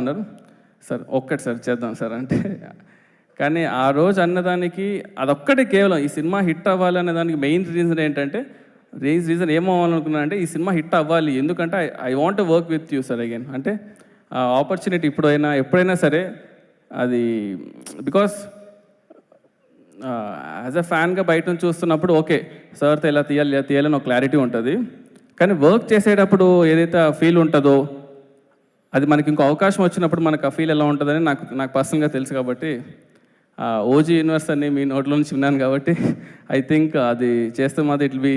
అన్నారు. సార్ ఒక్కటి సార్ చేద్దాం సార్ అంటే కానీ ఆ రోజు అన్నదానికి అదొక్కటే కేవలం ఈ సినిమా హిట్ అవ్వాలి అనే దానికి మెయిన్ రీజన్ ఏంటంటే రీజ్ రీజన్ ఏమవ్వాలనుకున్నా అంటే ఈ సినిమా హిట్ అవ్వాలి. ఎందుకంటే I I want work with you sir again. అంటే ఆ ఆపర్చునిటీ ఇప్పుడైనా ఎప్పుడైనా సరే అది బికాస్ యాజ్ అ ఫ్యాన్గా బయట నుంచి చూస్తున్నప్పుడు ఓకే సార్తో ఇలా తీయాలి ఇలా తీయాలని ఒక క్లారిటీ ఉంటుంది. కానీ వర్క్ చేసేటప్పుడు ఏదైతే ఫీల్ ఉంటుందో అది మనకి ఇంకో అవకాశం వచ్చినప్పుడు మనకు ఆ ఫీల్ ఎలా ఉంటుందని నాకు నాకు పర్సనల్గా తెలుసు కాబట్టి ఓజీ యూనివర్స్ అని మీ నోట్లో నుంచి విన్నాను కాబట్టి ఐ థింక్ అది చేస్తే మాది it be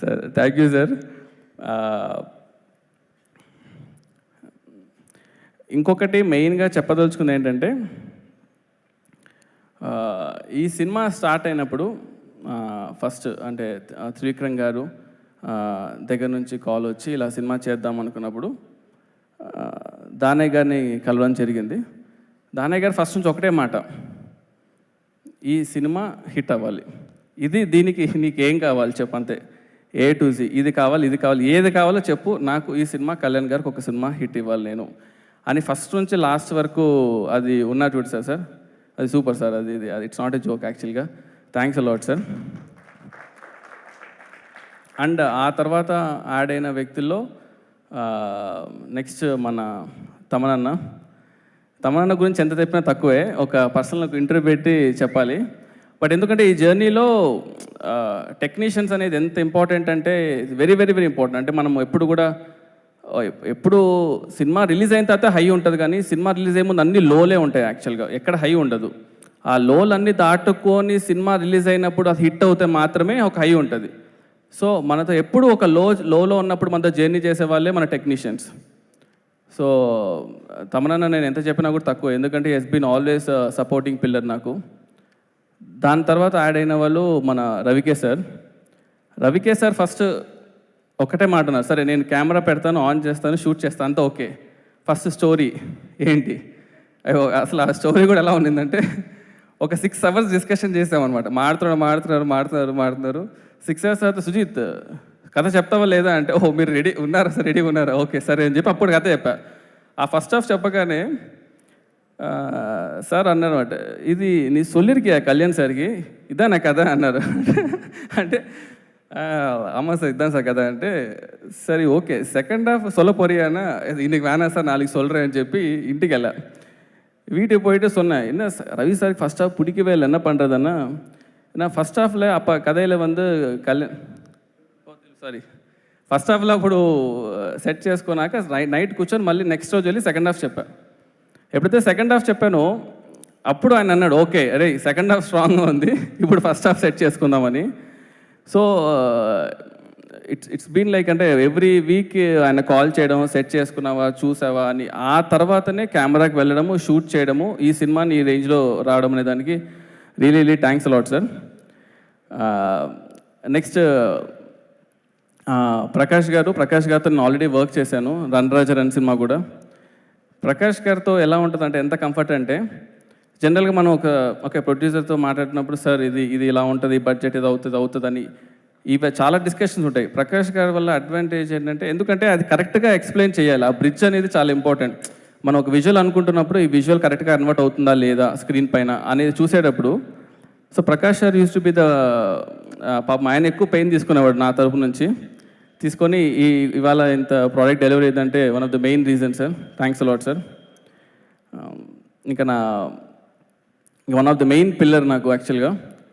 sir thank you sir ఇంకొకటి మెయిన్గా చెప్పదలుచుకుంది ఏంటంటే ఈ సినిమా స్టార్ట్ అయినప్పుడు ఫస్ట్ అంటే త్రివిక్రమ్ గారు దగ్గర నుంచి కాల్ వచ్చి ఇలా సినిమా చేద్దాం అనుకున్నప్పుడు దానయ్య గారిని కలవడం జరిగింది. దానయ్య గారు ఫస్ట్ నుంచి ఒకటే మాట. ఈ సినిమా హిట్ అవ్వాలి. ఇది దీనికి నీకేం కావాలి చెప్పు అంతే. ఏ టు జీ ఇది కావాలి ఇది కావాలి. ఏది కావాలో చెప్పు. నాకు ఈ సినిమా కళ్యాణ్ గారికి ఒక సినిమా హిట్ ఇవ్వాలి నేను. అని ఫస్ట్ నుంచి లాస్ట్ వరకు అది ఉన్నట్టు సార్ సార్. అది సూపర్ సార్ అది ఇది ఇట్స్ నాట్ ఎ జోక్ యాక్చువల్గా thanks a lot sir and ఆ తర్వాత యాడ్ అయిన వ్యక్తుల్లో నెక్స్ట్ మన తమనన్న. తమనన్న గురించి ఎంత చెప్పినా తక్కువే. ఒక పర్సనల్ ఇంటర్వ్యూ పెట్టి చెప్పాలి. బట్ ఎందుకంటే ఈ జర్నీలో టెక్నీషియన్స్ అనేది ఎంత ఇంపార్టెంట్ అంటే వెరీ వెరీ వెరీ ఇంపార్టెంట్. అంటే మనం ఎప్పుడు కూడా ఎప్పుడు సినిమా రిలీజ్ అయిన తర్వాత హై ఉంటుంది కానీ సినిమా రిలీజ్ అయ్యే ముందు అన్ని లోలే ఉంటాయి యాక్చువల్గా. ఎక్కడ హై ఉండదు. ఆ లోలన్నీ దాటుకొని సినిమా రిలీజ్ అయినప్పుడు అది హిట్ అవుతే మాత్రమే ఒక హై ఉంటుంది. సో మనతో ఎప్పుడు ఒక లో లోలో ఉన్నప్పుడు మనతో జర్నీ చేసే వాళ్ళే మన టెక్నీషియన్స్. సో తమనన్న నేను ఎంత చెప్పినా కూడా తక్కువ. ఎందుకంటే has been always supporting pillar నాకు. దాని తర్వాత యాడ్ అయిన వాళ్ళు మన రవికే సార్ రవికే సార్ ఫస్ట్ ఒకటే మాట అన్నారు. సరే నేను కెమెరా పెడతాను ఆన్ చేస్తాను షూట్ చేస్తాను అంతా ఓకే. ఫస్ట్ స్టోరీ ఏంటి? అయ్యో అసలు ఆ స్టోరీ కూడా ఎలా ఉండిందంటే ఒక సిక్స్ అవర్స్ డిస్కషన్ చేసామన్నమాట మాడుతున్నారు మాడుతున్నారు మాడుతున్నారు మాడుతున్నారు సిక్స్ అవర్స్ తర్వాత సుజిత్ కథ చెప్తావా లేదా అంటే ఓ మీరు రెడీ ఉన్నారా సార్ రెడీ ఉన్నారా ఓకే సరే అని చెప్పి అప్పుడు కథ చెప్పా ఆ ఫస్ట్ హాఫ్ చెప్పగానే ఆ, సార్ అన్నారన్నమాట ఇది నీ సొల్లిరికియా కళ్యాణ్ సార్కి ఇదా నా కథ అన్నారు అంటే "ఆ, ஆமாம் சார் இதான் சார் கதை అంటే సరే ఓకే సెకండ్ హాఫ్ சொல்ல போறியானா இன்னைக்கு வேணாம் சார் நாளைக்கு சொல்கிறேன் అని చెప్పి ఇంటికి వెళ్ళా வீட்டுக்கு போயிட்டு சொன்னேன் என்ன ச- ரவி சார் ஃபர்ஸ்ட் ஹாஃப் பிடிக்கவே இல்லை என்ன பண்ணுறதுன்னா நான் ஃபர்ஸ்ட் హాఫ్లో அப்போ కథయిలో வந்து కళ్యాణ్ సారీ ఫస్ట్ హాఫ్లో అప్పుడు సెట్ చేసుకున్నాక నైట్ నైట్ కూర్చొని మళ్ళీ నెక్స్ట్ రోజు వెళ్ళి సెకండ్ హాఫ్ చెప్పా ఎప్పుడైతే సెకండ్ హాఫ్ చెప్పానో అప్పుడు ఆయన అన్నాడు ఓకే అరే సెకండ్ హాఫ్ స్ట్రాంగ్గా ఉంది ఇప్పుడు ఫస్ట్ హాఫ్ సెట్ చేసుకుందామని so it's it's been like అంటే ఎవ్రీ వీక్ ఆయన కాల్ చేయడం సెట్ చేసుకున్నావా చూసావా అని ఆ తర్వాతనే కెమెరాకి వెళ్ళడము షూట్ చేయడము ఈ సినిమాని ఈ రేంజ్లో రావడం అనే దానికి really really thanks a lot sir next Prakash garu Prakash గారితో నేను ఆల్రెడీ వర్క్ చేశాను రన్ రాజా సినిమా కూడా. ప్రకాష్ గారితో ఎలా ఉంటుంది అంటే ఎంత కంఫర్ట్ అంటే జనరల్గా మనం ఒక ఒక ప్రొడ్యూసర్తో మాట్లాడినప్పుడు సార్ ఇది ఇది ఇలా ఉంటుంది బడ్జెట్ ఇది అవుతుంది అవుతుంది అని ఇవి చాలా డిస్కషన్స్ ఉంటాయి. ప్రకాష్ గారి వల్ల అడ్వాంటేజ్ ఏంటంటే ఎందుకంటే అది కరెక్ట్గా ఎక్స్ప్లెయిన్ చేయాలి. ఆ బ్రిడ్జ్ అనేది చాలా ఇంపార్టెంట్ మనం ఒక విజువల్ అనుకుంటున్నప్పుడు ఈ విజువల్ కరెక్ట్గా కన్వర్ట్ అవుతుందా లేదా స్క్రీన్ పైన అనేది చూసేటప్పుడు so Prakash sir use to be the పాపం ఆయన ఎక్కువ పెయిన్ తీసుకునేవాడు నా తరపు నుంచి. తీసుకొని ఈ ఇవాళ ఇంత ప్రోడక్ట్ డెలివరీ అయిందంటే one of the main reason sir thanks a lot sir ఇంకా నా one of the main pillar నాకు యాక్చువల్గా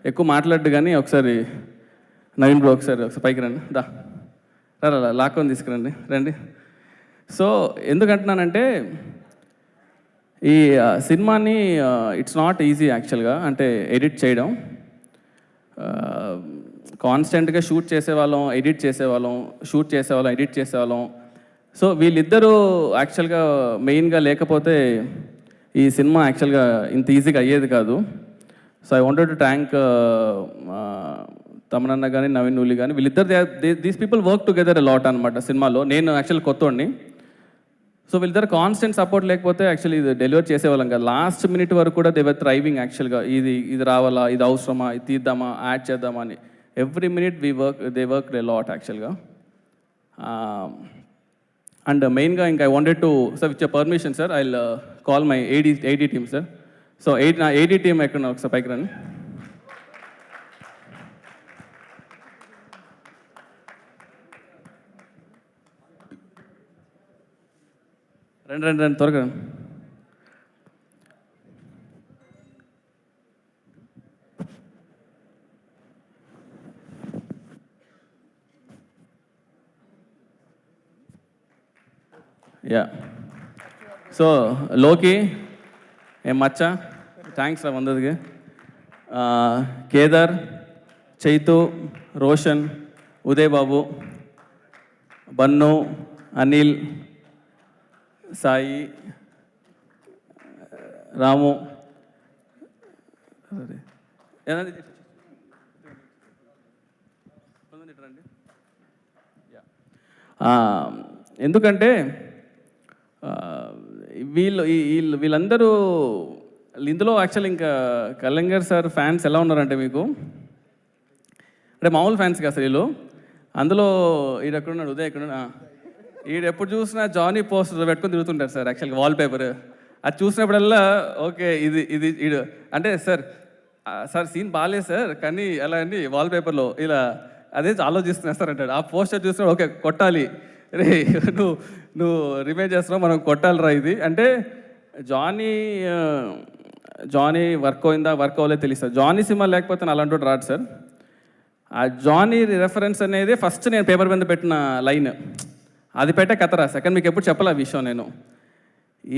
ఎక్కువ మాట్లాడ్డు కానీ ఒకసారి నవీన్ బ్రో ఒకసారి ఒకసారి పైకి రండి. దా. రా లాక్కొని తీసుకురండి. రండి. సో ఎందుకంటున్నానంటే ఈ సినిమాని ఇట్స్ నాట్ ఈజీ యాక్చువల్గా అంటే ఎడిట్ చేయడం. కాన్స్టెంట్గా షూట్ చేసేవాళ్ళం ఎడిట్ చేసేవాళ్ళం షూట్ చేసేవాళ్ళం ఎడిట్ చేసేవాళ్ళం. సో వీళ్ళిద్దరూ యాక్చువల్గా మెయిన్గా లేకపోతే ఈ సినిమా యాక్చువల్గా ఇంత ఈజీగా అయ్యేది కాదు. So I wanted to thank తమనన్న కానీ నవీన్ నూలి కానీ వీళ్ళిద్దరు these people work together lot అనమాట సినిమాలో. నేను యాక్చువల్ కొత్తోడిని. సో వీళ్ళిద్దరు కాన్స్టెంట్ సపోర్ట్ లేకపోతే యాక్చువల్లీ ఇది డెలివర్ చేసేవాళ్ళం కదా. లాస్ట్ మినిట్ వరకు కూడా దేవర్ థ్రైవింగ్ యాక్చువల్గా ఇది ఇది రావాలా ఇది అవసరమా ఇది తీద్దామా యాడ్ చేద్దామా అని. Every minute we work they work day lot యాక్చువల్గా అండ్ మెయిన్గా ఇంకా I wanted to sir which permission sir I call my AD AD team sir so eight నా ఏడీ టీమ్ ఎక్కడ ఒకసారి పైకి రండి. రండి రండి రండి త్వరగా రండి యా సో లోకి ఏం మచ్చ థ్యాంక్స్ రా వందదికి కేదార్ చైతు రోషన్ ఉదయ్ బాబు బన్ను అనిల్ సాయి రాము. ఎందుకంటే వీళ్ళు వీళ్ళు వీళ్ళందరూ ఇందులో యాక్చువల్ ఇంకా కలంగర్ సార్ ఫ్యాన్స్ ఎలా ఉన్నారంటే మీకు అంటే మామూలు ఫ్యాన్స్ కాదు సార్ వీళ్ళు. అందులో ఈడు ఎక్కడున్నాడు? ఉదయ్ ఎక్కడ ఈడు ఎప్పుడు చూసినా జానీ పోస్టర్ పెట్టుకొని తిరుగుతుంటారు సార్ యాక్చువల్గా వాల్ పేపర్ అది చూసినప్పుడల్లా ఓకే ఇది ఇది ఈడు. అంటే సార్ సార్ సీన్ బాగాలేదు సార్ కానీ అలా అండి వాల్ పేపర్లో ఇలా అదే ఆలోచిస్తున్నా సార్ అంటాడు. ఆ పోస్టర్ చూసినప్పుడు ఓకే కొట్టాలి. రే నువ్వు నువ్వు రిమైండ్ చేస్తున్నావు మనం కొట్టాలిరా ఇది. అంటే జానీ జానీ వర్క్ అయిందా వర్క్ అవ్వలేదు తెలుస్తుంది జానీ సినిమా లేకపోతే నా అలాంటి రాడు సార్. ఆ జానీ రెఫరెన్స్ అనేది ఫస్ట్ నేను పేపర్ మీద పెట్టిన లైన్ అది పెట్టే కథ రాసా కానీ మీకు ఎప్పుడు చెప్పాలి ఆ విషయం నేను.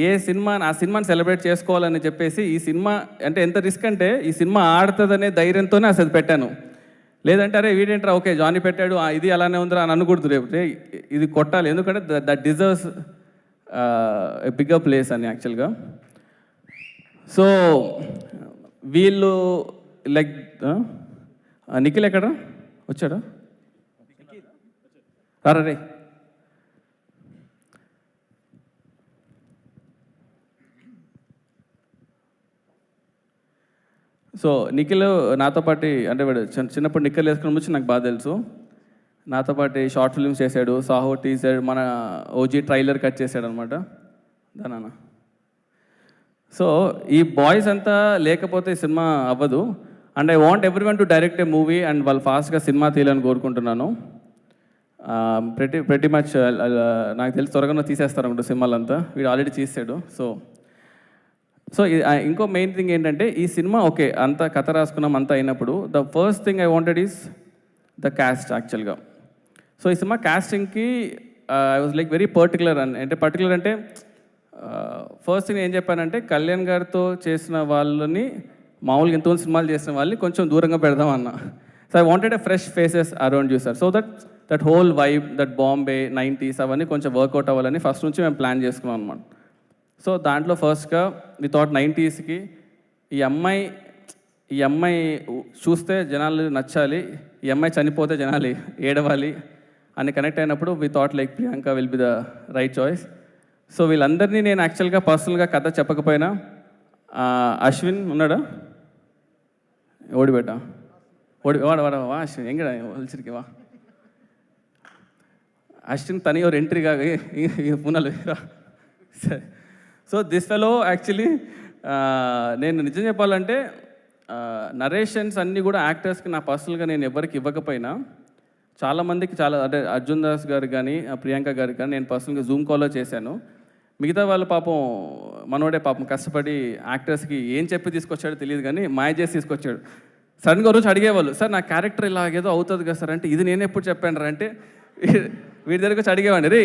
ఏ సినిమా ఆ సినిమాని సెలబ్రేట్ చేసుకోవాలని చెప్పేసి ఈ సినిమా అంటే ఎంత రిస్క్ అంటే ఈ సినిమా ఆడుతుందనే ధైర్యంతోనే అసలు పెట్టాను. లేదంటే అరే వీడేంట్రా ఓకే జానీ పెట్టాడు ఇది అలానే ఉందిరా అని అనకూడదు రేపు. రే, ఇది కొట్టాలి. ఎందుకంటే దట్ డిజర్వ్స్ బిగ్గర్ ప్లేస్ అని యాక్చువల్గా. సో వీళ్ళు లైక్ నిఖిల్ ఎక్కడ వచ్చాడా? రారా రే. సో నిఖిల్ నాతో పాటు అంటే వాడు చిన్న చిన్నప్పుడు నిఖిల్ వేసుకుని వచ్చి నాకు బాగా తెలుసు. నాతో పాటు షార్ట్ ఫిల్మ్స్ చేశాడు. సాహో టీజర్ మన ఓజీ ట్రైలర్ కట్ చేశాడు అనమాట దానా సో ఈ బాయ్స్ అంతా లేకపోతే సినిమా అవ్వదు. And I want every one to direct a movie and వాళ్ళు ఫాస్ట్గా సినిమా తీయాలని కోరుకుంటున్నాను. ప్రతి ప్రతి మచ్ నాకు తెలిసి త్వరగా తీసేస్తారు అనుకుంటా సినిమాలంతా. వీడు ఆల్రెడీ తీసాడు. సో సో ఇంకో మెయిన్ థింగ్ ఏంటంటే ఈ సినిమా ఓకే అంత కథ రాసుకున్నాం అంత అయినప్పుడు the first thing I wanted is the cast యాక్చువల్గా సో ఈ cinema క్యాస్టింగ్కి I was like very particular అని అంటే పర్టికులర్ అంటే ఫస్ట్ థింగ్ ఏం చెప్పానంటే కళ్యాణ్ గారితో చేసిన వాళ్ళని మామూలుగా ఎంతో సినిమాలు చేసిన వాళ్ళని కొంచెం దూరంగా పెడదాం అన్న. So I wanted a fresh faces around you sir so that that whole vibe that Bombay nineties అవన్నీ కొంచెం వర్కౌట్ అవ్వాలని ఫస్ట్ నుంచి మేము ప్లాన్ చేసుకున్నాం అనమాట సో దాంట్లో ఫస్ట్గా వి థాట్ నైంటీస్కి ఈ అమ్మాయి ఈ అమ్మాయి చూస్తే జనాలు నచ్చాలి ఈ అమ్మాయి చనిపోతే జనాలు ఏడవాలి అని కనెక్ట్ అయినప్పుడు we thought like Priyanka will be the right choice so వీళ్ళందరినీ నేను యాక్చువల్గా పర్సనల్గా కథ చెప్పకపోయినా అశ్విన్ ఉన్నాడా? ఓడిబెట్ట. ఓడి వాడ వాడ వా అశ్విన్ ఎంగడ ఒలిచిరికి వా. అశ్విన్ తని ఎంట్రీగా పునలు సరే. సో దిస్ ఫెలో యాక్చువల్లీ నేను నిజం చెప్పాలంటే నరేషన్స్ అన్నీ కూడా యాక్టర్స్కి నా పర్సనల్గా నేను ఎవరికి ఇవ్వకపోయినా చాలామందికి చాలా అంటే అర్జున్ దాస్ గారు కానీ ప్రియాంక గారు కానీ నేను పర్సనల్గా జూమ్ కాల్లో చేశాను. మిగతా వాళ్ళు పాపం మనోడే పాపం కష్టపడి యాక్టర్స్కి ఏం చెప్పి తీసుకొచ్చాడో తెలియదు కానీ మాయ చేసి తీసుకొచ్చాడు. సడన్గా రోజు అడిగేవాళ్ళు సార్ నా క్యారెక్టర్ ఇలాగేదో అవుతుంది కదా సార్ అంటే ఇది నేను ఎప్పుడు చెప్పాను రా? అంటే వీడి దగ్గర వచ్చి అడిగేవాడిని రే